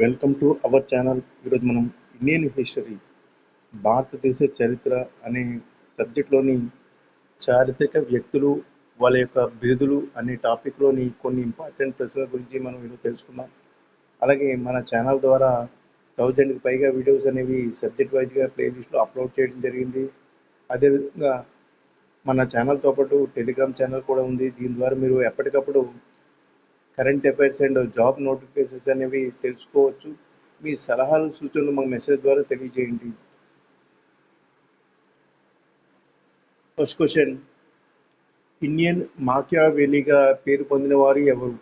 Welcome to our channel ఈరోజు మనం Indian history భారతదేశ చరిత్ర అనే సబ్జెక్ట్లోని చారిత్రక వ్యక్తులు వాళ్ళ యొక్క బిరుదులు అనే టాపిక్లోని కొన్ని ఇంపార్టెంట్ ప్రశ్నల గురించి మనం ఈరోజు తెలుసుకుందాం. అలాగే మన ఛానల్ ద్వారా థౌజండ్కి పైగా వీడియోస్ అనేవి సబ్జెక్ట్ వైజ్గా ప్లేలిస్ట్లో అప్లోడ్ చేయడం జరిగింది. అదేవిధంగా మన ఛానల్తో పాటు టెలిగ్రామ్ ఛానల్ కూడా ఉంది. దీని ద్వారా మీరు ఎప్పటికప్పుడు current affairs and job notifications అనేవి తెలుసుకోవచ్చు. మీ సలహాలు సూచనలు మాకు మెసేజ్ ద్వారా తెలియజేయండి. ఫస్ట్ క్వశ్చన్ ఇండియన్ మాక్యావెలిగా పేరు పొందిన వారు ఎవరు?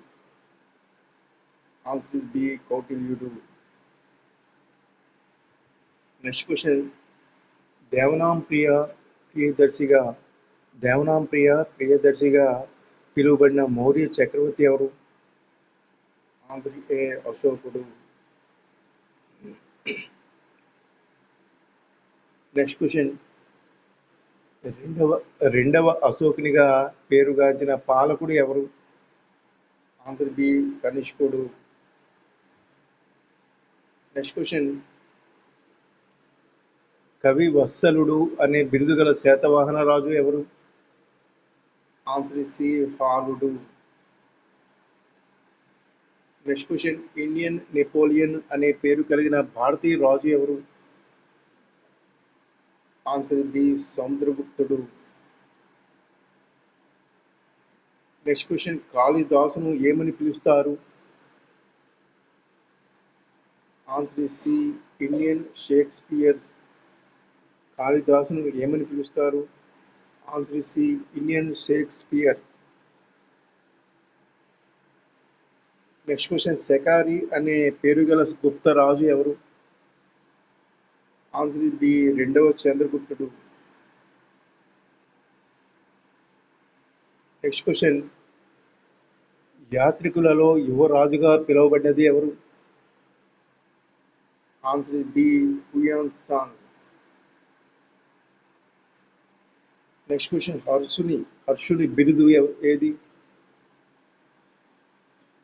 Answer B Kautilyudu next question Devanampriya ప్రియదర్శిగా దేవనాం ప్రియ ప్రియదర్శిగా పిలువబడిన మౌర్య చక్రవర్తి ఎవరు? ఆంధ్ర అశోకుడు నెక్స్ట్ క్వశ్చన్ రెండవ రెండవ అశోకునిగా పేరుగాంచిన పాలకుడు ఎవరు? ఆంధ్రబి కనిష్కుడు. నెక్స్ట్ క్వశ్చన్ కవి వత్సలుడు అనే బిరుదు గల శాతవాహన రాజు ఎవరు? Answer C Haludu. Next question Indian Napoleon అనే పేరు కలిగిన భారతీయ రాజు ఎవరు? Answer B Samudraguptudu next question కాళిదాసును ఏమని పిలుస్తారు? Answer C Indian Shakespeares. కాళిదాసును ఏమని పిలుస్తారు? Answer C Indian Shakespeare. Next question Shakari అనే పేరు గల గుప్త రాజు ఎవరు? ఆన్సర్ ఇది రెండవ చంద్రగుప్తుడు. నెక్స్ట్ క్వశ్చన్ యాత్రికులలో యువరాజుగా పిలువబడ్డది ఎవరు? Answer B. హుయాన్స్థాన్ నెక్స్ట్ క్వశ్చన్ హర్షుని హర్షుని బిరుదు ఏది?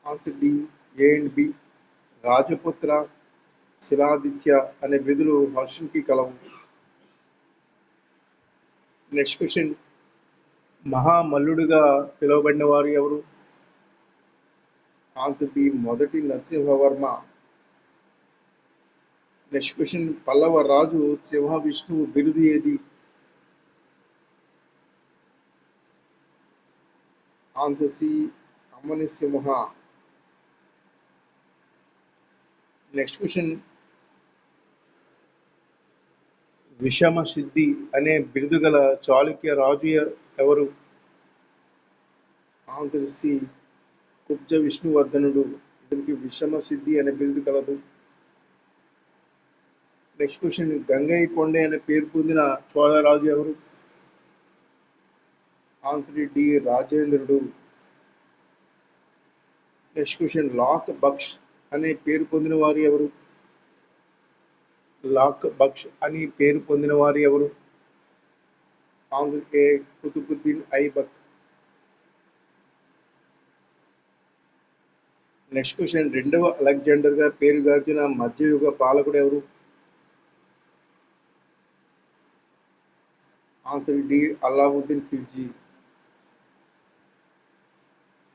Answer D A and B Rajaputra Siladitya అనే విధులు హర్షునికి కలవు. నెక్స్ట్ క్వశ్చన్ మహామల్లుడుగా పిలువబడిన వారు ఎవరు? ఆన్సర్ బి మొదటి నరసింహవర్మ. నెక్స్ట్ క్వశ్చన్ పల్లవ రాజు సింహ విష్ణువు బిరుదు ఏది? ఆన్సర్ సి అమ్మని సింహ. నెక్స్ట్ క్వశ్చన్ విషమ సిద్ధి అనే బిరుదు గల చాళుక్య రాజు ఎవరు? ఆన్సర్ తెలిసి కుబ్జ విష్ణువర్ధనుడు. ఇతనికి విషమ సిద్ధి అనే బిరుదు కలదు. నెక్స్ట్ క్వశ్చన్ గంగయ్య కొండే అనే పేరు పొందిన చోళరాజు ఎవరు? Answer D. Rajendrudu. Next question Lakh Baksh అనే పేరు పొందిన వారు ఎవరు? లాక్ బక్ష్ అని పేరు పొందిన వారు ఎవరు? Answer A Qutbuddin Aibak next question. రెండవ అలెగ్జాండర్గా పేరుగాంచిన మధ్యయుగ పాలకుడు ఎవరు? Answer D. Alauddin Khilji.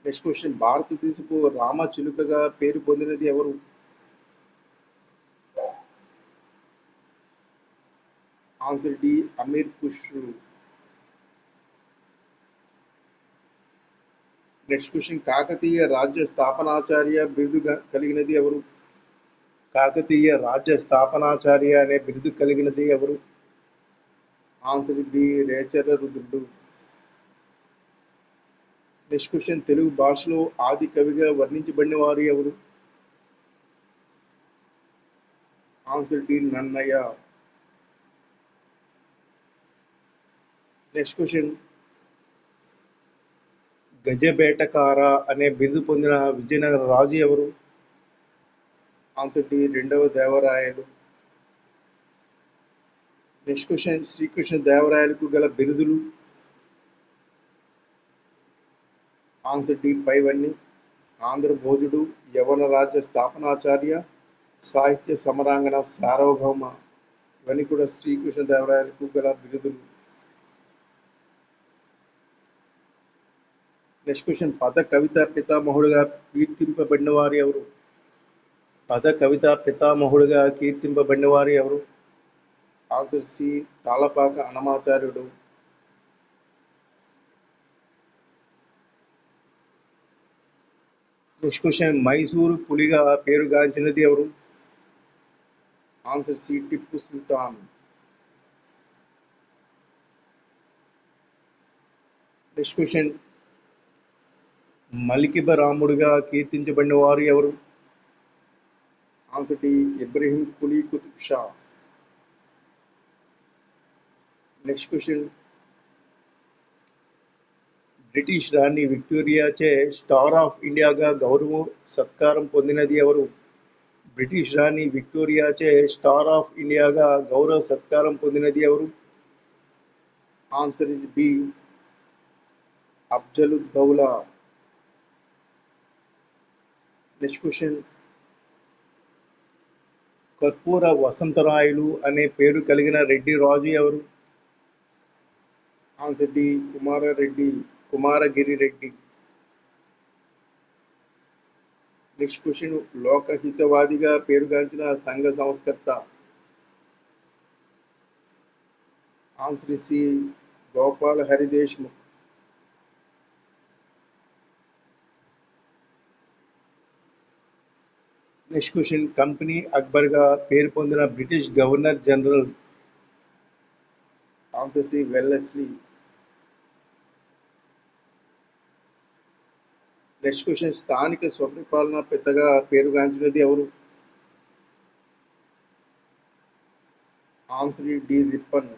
Next question భారతదేశపు రామ చిలుకగా పేరు పొందినది ఎవరు? Answer D Amir Khusrau next question Kakatiya రాజ్య స్థాపనాచార్య బిరుదు కలిగినది ఎవరు? కాకతీయ రాజ్య స్థాపనాచార్య అనే బిరుదు కలిగినది ఎవరు? ఆన్సర్ బి రేచర్ల రుద్రుడు నెక్స్ట్ క్వశ్చన్ తెలుగు భాషలో ఆది కవిగా వర్ణించబడిన వారు ఎవరు? Answer D Nannaya. Next question. Gajabetekara అనే బిరుదు పొందిన విజయనగర రాజు ఎవరు? ఆన్సర్ డి రెండవ దేవరాయలు. నెక్స్ట్ క్వశ్చన్ శ్రీకృష్ణ దేవరాయలకు గల బిరుదులు ఆన్సర్ డి పైవన్నీ ఆంధ్ర భోజుడు యవన రాజ్య స్థాపనాచార్య సాహిత్య సమరాంగణ సార్వభౌమ ఇవన్నీ కూడా శ్రీకృష్ణదేవరాయలకు గల బిరుదులు. Next question. పద కవిత పితామహుడుగా కీర్తింపబడిన వారు ఎవరు? పద కవిత పితామహుడుగా కీర్తింపబడిన వారు ఎవరు? Answer C. Tallapaka Annamacharyudu question Mysore పులిగా పేరుగాంచినది ఎవరు? Answer C Tipu Sultan. Next question. మలికిబ రాముడుగా కీర్తించబడిన వారు ఎవరు? Answer D Ibrahim Quli Qutb Shah. Next question. British రాణి విక్టోరియాచే స్టార్ ఆఫ్ ఇండియాగా గౌరవం సత్కారం పొందినది ఎవరు? బ్రిటిష్ రాణి విక్టోరియాచే స్టార్ ఆఫ్ ఇండియాగా గౌరవ సత్కారం పొందినది ఎవరు? Answer is B Afzaluddaula next question. Karpura Vasantharayalu అనే పేరు కలిగిన రెడ్డి రాజు ఎవరు? Answer D Kumarareddy. Kumaragiri Reddy లోకహితవాదిగా పేరుగాంచిన సంఘ సంస్కర్త. Answer C. Gopal Harideshmukh. Next company అక్బర్గా పేరు పొందిన British governor general answer Wellesley. Next question స్థానిక స్వపరిపాలన పెద్దగా పేరుగాంచినది ఎవరు? Answer D Ripon.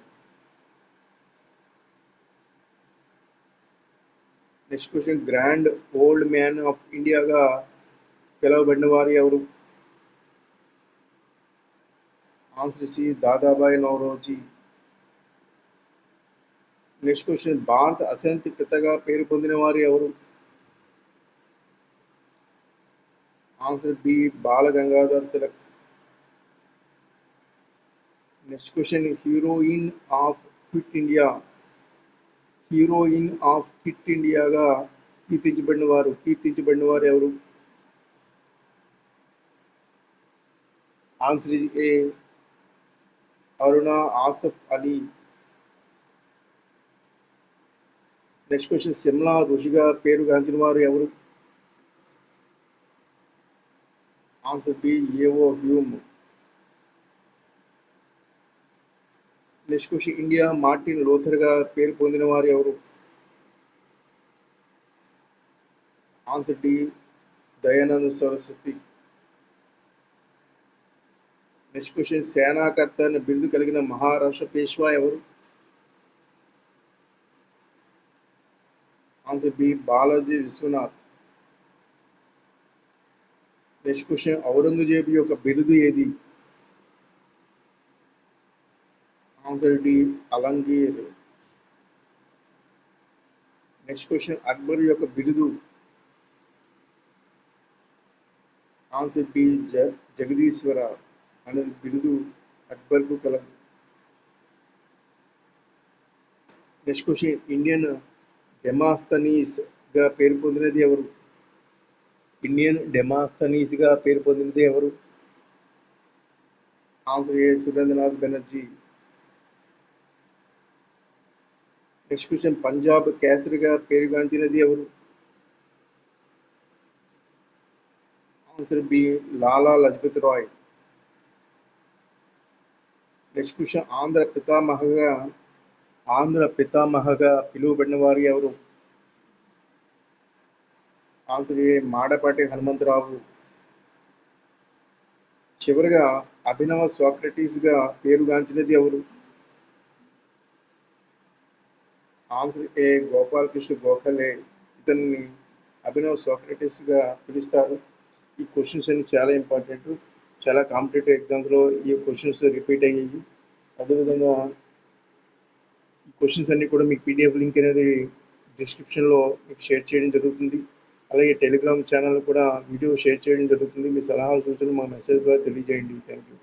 Next question grand old man of ఇండియాగా పిలువబడిన వారు ఎవరు? Answer C Dadabhai Naoroji. Next question భారత అశాంతి పితగా పేరు పొందిన వారు ఎవరు? Answer B Bala Gangadhar Tilak. Next question heroine of quit India. Heroine of quit ఇండియాగా కీర్తించబడిన వారు కీర్తించబడిన వారు ఎవరు? Answer is A Aruna Asaf Ali. Next question Simla పేరు పేరుగాంచిన వారు ఎవరు? ఆన్సర్ బి ఏఓ ఇండియా మార్టిన్ లోథర్గా పేరు పొందిన వారు ఎవరు? Answer D Dayananda Saraswati. Next question Senakarta అనే బిరుదు కలిగిన మహారాష్ట్ర పేష్వా ఎవరు? Answer B Balaji Vishwanath. Next question Aurangzeb యొక్క బిరుదు ఏది? Answer D Alamgir. Next question Akbar యొక్క బిరుదు ఆన్సర్ బి జ జగదీశ్వర అనేది బిరుదు అక్బర్కు కలదు నెక్స్ట్ క్వశ్చన్ ఇండియన్ డెమాస్తనీస్గా పేరు పొందినది ఎవరు? ఇండియన్ డెమాస్తనీస్గా పేరు పొందినది ఎవరు? ఆంధ్రప్రదేశ్ సురేంద్రనాథ్ బెనర్జీ. నెక్స్ట్ క్వశ్చన్ పంజాబ్ కేసరిగా పేరుగాంచినది ఎవరు? Answer B Lala Lajpat Rai. Next question Andhra పితామహగా Andhra పితామహగా పిలువబడిన వారు ఎవరు? ఆన్సర్ ఏ మాడపాటి హనుమంతరావు చివరిగా అభినవ సోక్రటీస్గా పేరుగాంచినది ఎవరు? ఆన్సర్ ఏ గోపాలకృష్ణ గోఖలే ఇతన్ని అభినవ్ సోక్రటీస్గా పిలుస్తారు? ఈ క్వశ్చన్స్ అన్ని చాలా ఇంపార్టెంట్ చాలా కాంపిటేటివ్ ఎగ్జామ్స్లో ఈ క్వశ్చన్స్ రిపీట్ అయ్యాయి. అదేవిధంగా ఈ క్వశ్చన్స్ అన్ని కూడా మీకు పీడిఎఫ్ లింక్ అనేది డిస్క్రిప్షన్లో మీకు షేర్ చేయడం జరుగుతుంది. అలాగే టెలిగ్రామ్ ఛానల్ కూడా వీడియో షేర్ చేయడం జరుగుతుంది. మీ సలహాలు సూచనలు మా మెసేజ్ ద్వారా తెలియజేయండి. Thank you